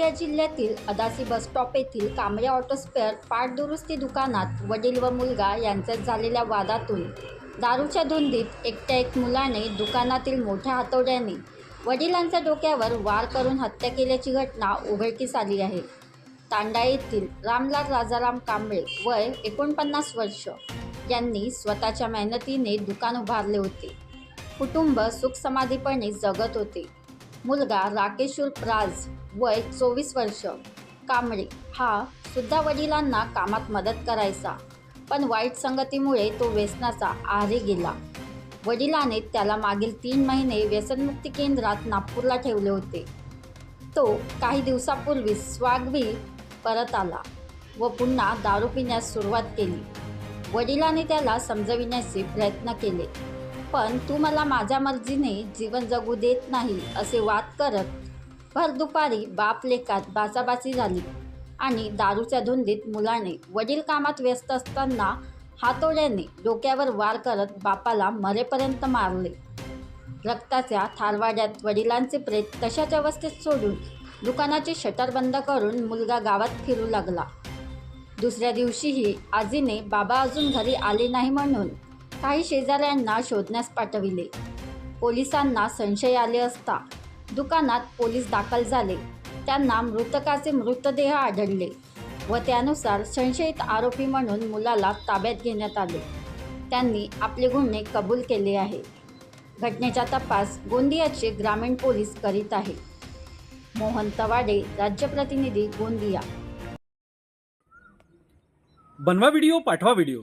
गोंदिया जिल्ह्यातील अदासी bus stop येथील कांबळ्या auto spare part दुरुस्ती दुकानात वडील व मुलगा यांच्यात झालेल्या वादातून दारूच्या धुंदीत एकट्या एक मुलाने दुकानातील मोठ्या हातोड्याने वडिलांच्या डोक्यावर वार करून हत्या केल्याची घटना उघडकीस आली आहे. तांडा येथील रामलाल राजाराम कांबळे वय एकोणपन्नास वर्ष. यांनी स्वतःच्या मेहनतीने दुकान उभारले होते. कुटुंब सुखसमाधीपणे जगत होते. मुलगा राकेशूर उर्फ राज वय चोवीस वर्ष. कांबळे हा सुद्धा वडिलांना कामात मदत करायचा पण वाईट संगतीमुळे तो व्यसनाचा आहारी गेला. वडिलाने त्याला मागील तीन महिने व्यसनमुक्ती केंद्रात नागपूरला ठेवले होते. तो काही दिवसापूर्वी स्वागवी परत आला व पुन्हा दारू पिण्यास सुरुवात केली. वडिलांनी त्याला समजविण्याचे प्रयत्न केले. पण तू मला माझ्या मर्जीने जीवन जगू देत नाही असे वाद करत. भर दुपारी बाप लेखात बाचाबाची झाली आणि दारूच्या धुंदीत मुलाने वडील कामात व्यस्त असताना हातोड्याने डोक्यावर वार करत बापाला मरेपर्यंत मारले. रक्ताच्या थारवाड्यात वडिलांचे प्रेत तशाच अवस्थेत सोडून दुकानाचे शटर बंद करून मुलगा गावात फिरू लागला. दुसऱ्या दिवशीही आजीने बाबा अजून घरी आले नाही म्हणून काही शेजाऱ्यांना शोधण्यास पाठविले. पोलिसांना संशय आले असता दुकानात पोलीस दाखल झाले. त्यांना मृतकाचे मृतदेह आढळले व त्यानुसार संशयित आरोपी म्हणून मुलाला ताब्यात घेण्यात आले. त्यांनी आपले गुन्हे कबूल केले आहे घटनेचा तपास गोंदियाचे ग्रामीण पोलीस करीत आहे मोहन तवाडे राज्य प्रतिनिधी गोंदिया. बनवा व्हिडिओ पाठवा व्हिडिओ.